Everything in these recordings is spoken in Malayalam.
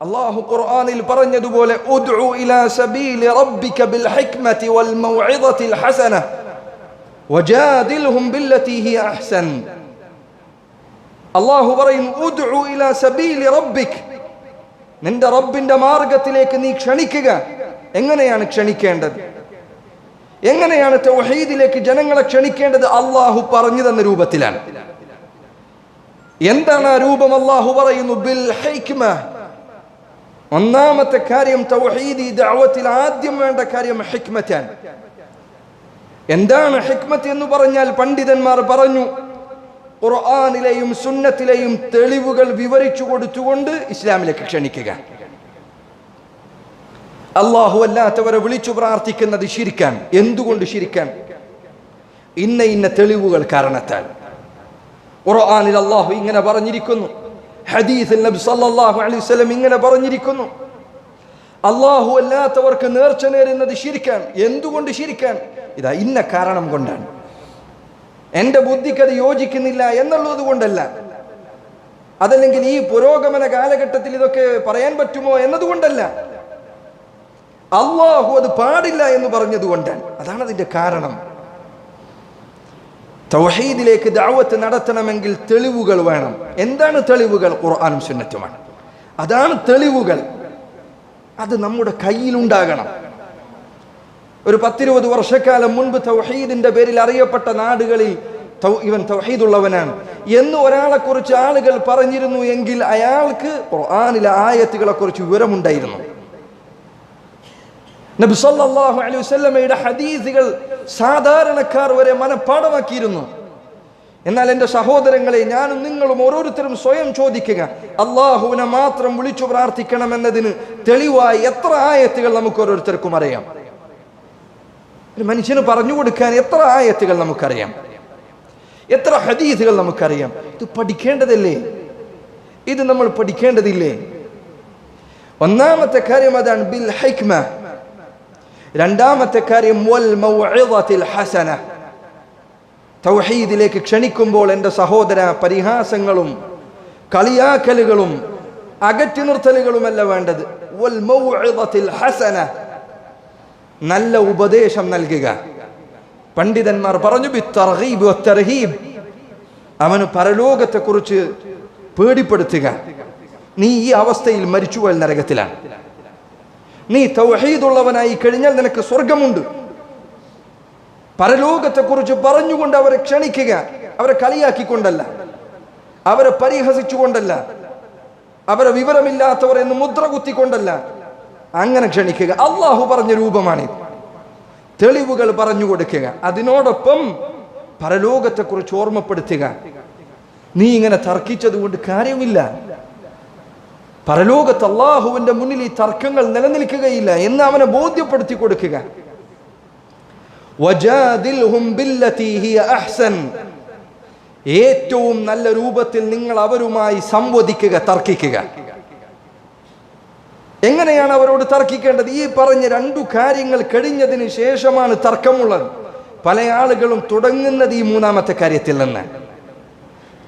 അള്ളാഹു ഖുർആനിൽ പറഞ്ഞതുപോലെ അള്ളാഹു പറയും നിന്റെ റബ്ബിന്റെ മാർഗത്തിലേക്ക് നീ ക്ഷണിക്കുക. എങ്ങനെയാണ് ക്ഷണിക്കേണ്ടത്? എങ്ങനെയാണ് തൗഹീദിലേക്ക് ജനങ്ങളെ ക്ഷണിക്കേണ്ടത്? അള്ളാഹു പറഞ്ഞു തന്ന രൂപത്തിലാണ്. എന്താണ് ആ രൂപം? അള്ളാഹു പറയുന്നു ബിൽ ഹൈക്മ ഒന്നാമത്തെ കാര്യം തൗഹീദി ദഅവത്തിൽ ആദ്യം വേണ്ട കാര്യം ഹിക്മറ്റാൻ എന്താണ് ഹിക്മത്ത് എന്ന് പറഞ്ഞാൽ പണ്ഡിതന്മാർ പറഞ്ഞു ഖുർആനിലെയും സുന്നത്തിലെയും തെളിവുകൾ വിവരിച്ചു കൊടുത്തുകൊണ്ട് ഇസ്ലാമിലേക്ക് ക്ഷണിക്കുക. അള്ളാഹു അല്ലാത്തവരെ വിളിച്ചു പ്രാർത്ഥിക്കുന്നത് ശിരിക്കാൻ എന്തുകൊണ്ട് ശിരിക്കാൻ ഇന്ന ഇന്ന തെളിവുകൾ കാരണത്താൽ. ഖുർആനിൽ അള്ളാഹു ഇങ്ങനെ പറഞ്ഞിരിക്കുന്നു ഹദീസിൽ നബി സല്ലല്ലാഹു അലൈഹി വസല്ലം ഇങ്ങനെ പറഞ്ഞിരിക്കുന്നു. അള്ളാഹു അല്ലാത്തവർക്ക് നേർച്ച നേരുന്നത് ശിരിക്കാൻ എന്തുകൊണ്ട് ശിരിക്കാൻ ഇതാ ഇന്ന കാരണം കൊണ്ടാണ്. എന്റെ ബുദ്ധിക്ക് അത് യോജിക്കുന്നില്ല എന്നുള്ളത് കൊണ്ടല്ല. അതല്ലെങ്കിൽ ഈ പുരോഗമന കാലഘട്ടത്തിൽ ഇതൊക്കെ പറയാൻ പറ്റുമോ എന്നതുകൊണ്ടല്ല അള്ളാഹു അത് പാടില്ല എന്ന് പറഞ്ഞതുകൊണ്ടാണ് അതാണ് അതിന്റെ കാരണം. തൗഹീദിലേക്ക് ദാവത്ത് നടത്തണമെങ്കിൽ തെളിവുകൾ വേണം. എന്താണ് തെളിവുകൾ? ഖുർആാനും സുന്നത്തുമാണ്. അതാണ് തെളിവുകൾ. അത് നമ്മുടെ കയ്യിലുണ്ടാകണം. ഒരു പത്തിരുപത് വർഷക്കാലം മുൻപ് തൗഹീദിന്റെ പേരിൽ അറിയപ്പെട്ട നാടുകളിൽ ഇവൻ തൗഹീദുള്ളവനാണ്. എന്ന് ഒരാളെ കുറിച്ച് ആളുകൾ പറഞ്ഞിരുന്നു എങ്കിൽ അയാൾക്ക് ഖുർആാനിലെ ആയത്തുകളെ കുറിച്ച് വിവരമുണ്ടായിരുന്നു. നബി സല്ലല്ലാഹു അലൈഹി വസല്ലമയുടെ ഹദീസുകൾ സാധാരണക്കാർ വരെ മനഃപ്പാടമാക്കിയിരുന്നു. എന്നാൽ എന്റെ സഹോദരങ്ങളെ ഞാനും നിങ്ങളും ഓരോരുത്തരും സ്വയം ചോദിക്കുക അള്ളാഹുവിനെ മാത്രം വിളിച്ചു പ്രാർത്ഥിക്കണം എന്നതിന് തെളിവായി എത്ര ആയത്തുകൾ നമുക്ക് ഓരോരുത്തർക്കും അറിയാം? ഒരു മനുഷ്യന് പറഞ്ഞു കൊടുക്കാൻ എത്ര ആയത്തുകൾ നമുക്കറിയാം? എത്ര ഹദീസുകൾ നമുക്കറിയാം? ഇത് പഠിക്കേണ്ടതല്ലേ? ഇത് നമ്മൾ പഠിക്കേണ്ടതില്ലേ? ഒന്നാമത്തെ കാര്യം അതാണ് ബിൽ ഹൈക്മ. രണ്ടാമത്തെ കാര്യം ഹസന. തൗഹീദിലേക്ക് ക്ഷണിക്കുമ്പോൾ എന്റെ സഹോദര പരിഹാസങ്ങളും കളിയാക്കലുകളും അകറ്റി നിർത്തലുകളുമല്ല വേണ്ടത്. ഹസന. നല്ല ഉപദേശം നൽകുക. പണ്ഡിതന്മാർ പറഞ്ഞു തർഹീബ്. അവന് പരലോകത്തെക്കുറിച്ച് പേടിപ്പെടുത്തുക. നീ ഈ അവസ്ഥയിൽ മരിച്ചുപോയ നരകത്തിലാണ്. നീ തൗഹീദുള്ളവനായി കഴിഞ്ഞാൽ നിനക്ക് സ്വർഗമുണ്ട്. പരലോകത്തെക്കുറിച്ച് പറഞ്ഞുകൊണ്ട് അവരെ ക്ഷണിക്കുക അവരെ കളിയാക്കിക്കൊണ്ടല്ല അവരെ പരിഹസിച്ചുകൊണ്ടല്ല അവരെ വിവരമില്ലാത്തവർ എന്ന് മുദ്ര കുത്തിക്കൊണ്ടല്ല അങ്ങനെ ക്ഷണിക്കുക. അള്ളാഹു പറഞ്ഞ രൂപമാണിത് തെളിവുകൾ പറഞ്ഞു കൊടുക്കുക. അതിനോടൊപ്പം പരലോകത്തെക്കുറിച്ച് ഓർമ്മപ്പെടുത്തുക. നീ ഇങ്ങനെ തർക്കിച്ചത് കൊണ്ട് കാര്യമില്ല. പരലോകത്ത് അള്ളാഹുവിന്റെ മുന്നിൽ ഈ തർക്കങ്ങൾ നിലനിൽക്കുകയില്ല എന്ന് അവനെ ബോധ്യപ്പെടുത്തി കൊടുക്കുക. ഏറ്റവും നല്ല രൂപത്തിൽ നിങ്ങൾ അവരുമായി സംവദിക്കുക തർക്കിക്കുക. എങ്ങനെയാണ് അവരോട് തർക്കിക്കേണ്ടത്? ഈ പറഞ്ഞ രണ്ടു കാര്യങ്ങൾ കഴിഞ്ഞതിന് ശേഷമാണ് തർക്കമുള്ളത്. പല ആളുകളും തുടങ്ങുന്നത് ഈ മൂന്നാമത്തെ കാര്യത്തിൽ നിന്ന്.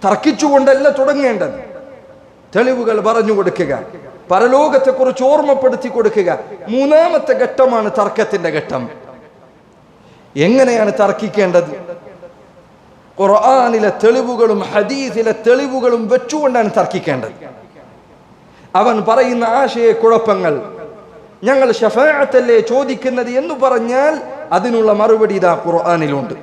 തർക്കിച്ചുകൊണ്ടല്ല തുടങ്ങേണ്ടത്. തെളിവുകൾ പറഞ്ഞു കൊടുക്കുക. പരലോകത്തെക്കുറിച്ച് ഓർമ്മപ്പെടുത്തി കൊടുക്കുക. മൂന്നാമത്തെ ഘട്ടമാണ് തർക്കത്തിന്റെ ഘട്ടം. എങ്ങനെയാണ് തർക്കിക്കേണ്ടത്? ഖുർആാനിലെ തെളിവുകളും ഹദീസിലെ തെളിവുകളും വെച്ചുകൊണ്ടാണ് തർക്കിക്കേണ്ടത്. അവൻ പറയുന്ന ആശയക്കുഴപ്പങ്ങൾ. ഞങ്ങൾ ഷഫാഅത്തല്ലേ ചോദിക്കുന്നത് എന്ന് പറഞ്ഞാൽ അതിനുള്ള മറുപടി ഇതാ ഖുർആാനിലുണ്ട്.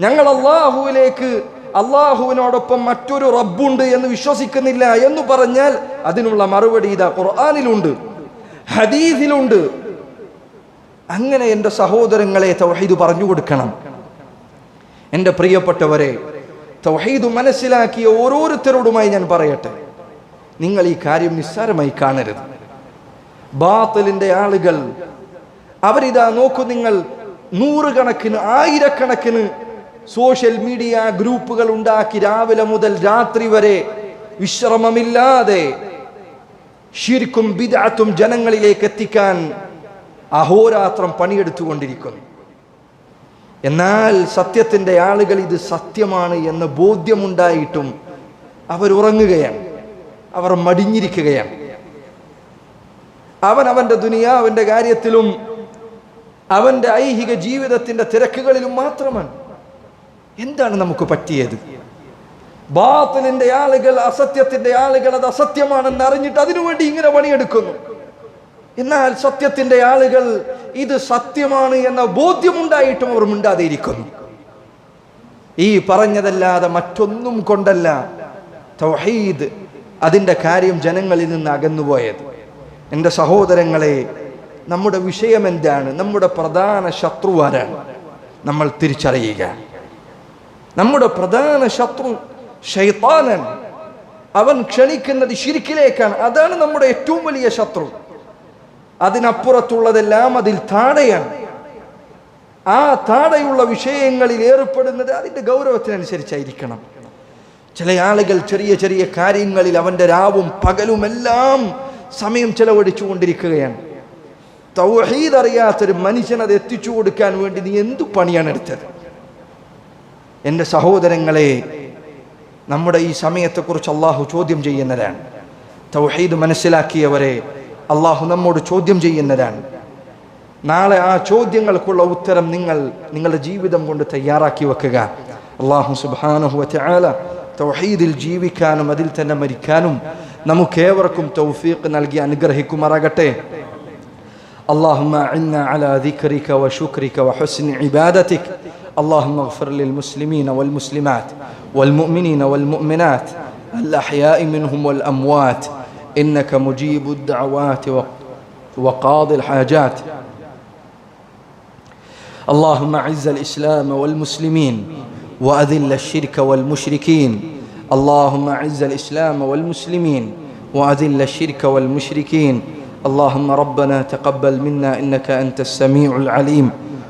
ഞങ്ങൾ അള്ളാഹുവിലേക്ക് അള്ളാഹുവിനോടൊപ്പം മറ്റൊരു റബ്ബുണ്ട് എന്ന് വിശ്വസിക്കുന്നില്ല എന്ന് പറഞ്ഞാൽ അതിനുള്ള മറുപടി ഇതാ ഖുർആാനിലുണ്ട് ഹദീസിലുണ്ട്. അങ്ങനെ എന്റെ സഹോദരങ്ങളെ തൗഹീദ് പറഞ്ഞു കൊടുക്കണം. എന്റെ പ്രിയപ്പെട്ടവരെ തൗഹീദ് മനസ്സിലാക്കിയ ഓരോരുത്തരോടുമായി ഞാൻ പറയട്ടെ. നിങ്ങൾ ഈ കാര്യം നിസ്സാരമായി കാണരുത്. ബാത്തലിന്റെ ആളുകൾ അവരിതാ നോക്കൂ നിങ്ങൾ നൂറുകണക്കിന് ആയിരക്കണക്കിന് സോഷ്യൽ മീഡിയ ഗ്രൂപ്പുകൾ ഉണ്ടാക്കി രാവിലെ മുതൽ രാത്രി വരെ വിശ്രമമില്ലാതെ ശിർക്കും ബിദാത്തും ജനങ്ങളിലേക്ക് എത്തിക്കാൻ അഹോരാത്രം പണിയെടുത്തുകൊണ്ടിരിക്കുന്നു. എന്നാൽ സത്യത്തിന്റെ ആളുകൾ ഇത് സത്യമാണ് എന്ന ബോധ്യമുണ്ടായിട്ടും അവർ ഉറങ്ങുകയാണ്. അവർ മടിഞ്ഞിരിക്കുകയാണ്. അവൻ അവന്റെ ദുനിയാവിന്റെ കാര്യത്തിലും അവന്റെ ഐഹിക ജീവിതത്തിന്റെ തിരക്കുകളിലും മാത്രമാണ്. എന്താണ് നമുക്ക് പറ്റിയത്? ബാത്തിലിന്റെ ആളുകൾ അസത്യത്തിന്റെ ആളുകൾ അത് അസത്യമാണെന്ന് അറിഞ്ഞിട്ട് അതിനുവേണ്ടി ഇങ്ങനെ പണിയെടുക്കുന്നു. എന്നാൽ സത്യത്തിന്റെ ആളുകൾ ഇത് സത്യമാണ് എന്ന ബോധ്യമുണ്ടായിട്ടും അവർ മിണ്ടാതെ ഇരിക്കുന്നു ഈ പറഞ്ഞതല്ലാതെ മറ്റൊന്നും കൊണ്ടല്ല തൗഹീദ് അതിന്റെ കാര്യം ജനങ്ങളിൽ നിന്ന് അകന്നുപോയത്. എന്റെ സഹോദരങ്ങളെ നമ്മുടെ വിഷയം എന്താണ് നമ്മുടെ പ്രധാന ശത്രു ആരാണ് നമ്മൾ തിരിച്ചറിയുക. നമ്മുടെ പ്രധാന ശത്രു ഷൈത്താനൻ അവൻ ക്ഷണിക്കുന്നത് ശിരിക്കിലേക്കാണ്. അതാണ് നമ്മുടെ ഏറ്റവും വലിയ ശത്രു. അതിനപ്പുറത്തുള്ളതെല്ലാം അതിൽ താഴെയാണ്. ആ താഴെയുള്ള വിഷയങ്ങളിൽ ഏർപ്പെടുന്നത് അതിന്റെ ഗൗരവത്തിനനുസരിച്ചായിരിക്കണം. ചില ആളുകൾ ചെറിയ ചെറിയ കാര്യങ്ങളിൽ അവന്റെ രാവും പകലുമെല്ലാം സമയം ചെലവഴിച്ചു കൊണ്ടിരിക്കുകയാണ് തൗഹീദ് അറിയാത്തൊരു മനുഷ്യനത് എത്തിച്ചു കൊടുക്കാൻ വേണ്ടി നീ എന്തു പണിയാണ് എടുത്തത്? എൻ്റെ സഹോദരങ്ങളെ നമ്മുടെ ഈ സമയത്തെക്കുറിച്ച് അള്ളാഹു ചോദ്യം ചെയ്യുന്നതാണ് തൗഹീദ് മനസ്സിലാക്കിയവരെ അള്ളാഹു നമ്മോട് ചോദ്യം ചെയ്യുന്നതാണ് നാളെ ആ ചോദ്യങ്ങൾക്കുള്ള ഉത്തരം നിങ്ങൾ നിങ്ങളുടെ ജീവിതം കൊണ്ട് തയ്യാറാക്കി വെക്കുക അള്ളാഹു സുബാനഹു വല തൗഹീദിൽ ജീവിക്കാനും അതിൽ തന്നെ മരിക്കാനും നമുക്കേവർക്കും തൗഫീഖ് നൽകി അനുഗ്രഹിക്കുമാറാകട്ടെ اللهم أعنا على ذكرك وشكرك وحسن عبادتك اللهم اغفر للمسلمين والمسلمات والمؤمنين والمؤمنات الأحياء منهم والأموات إنك مجيب الدعوات وقاضي الحاجات. اللهم أعز الإسلام والمسلمين وأذل الشرك والمشركين. اللهم أعز الإسلام والمسلمين وأذل الشرك والمشركين. اللهم ربنا تقبل منا إنك أنت السميع العليم.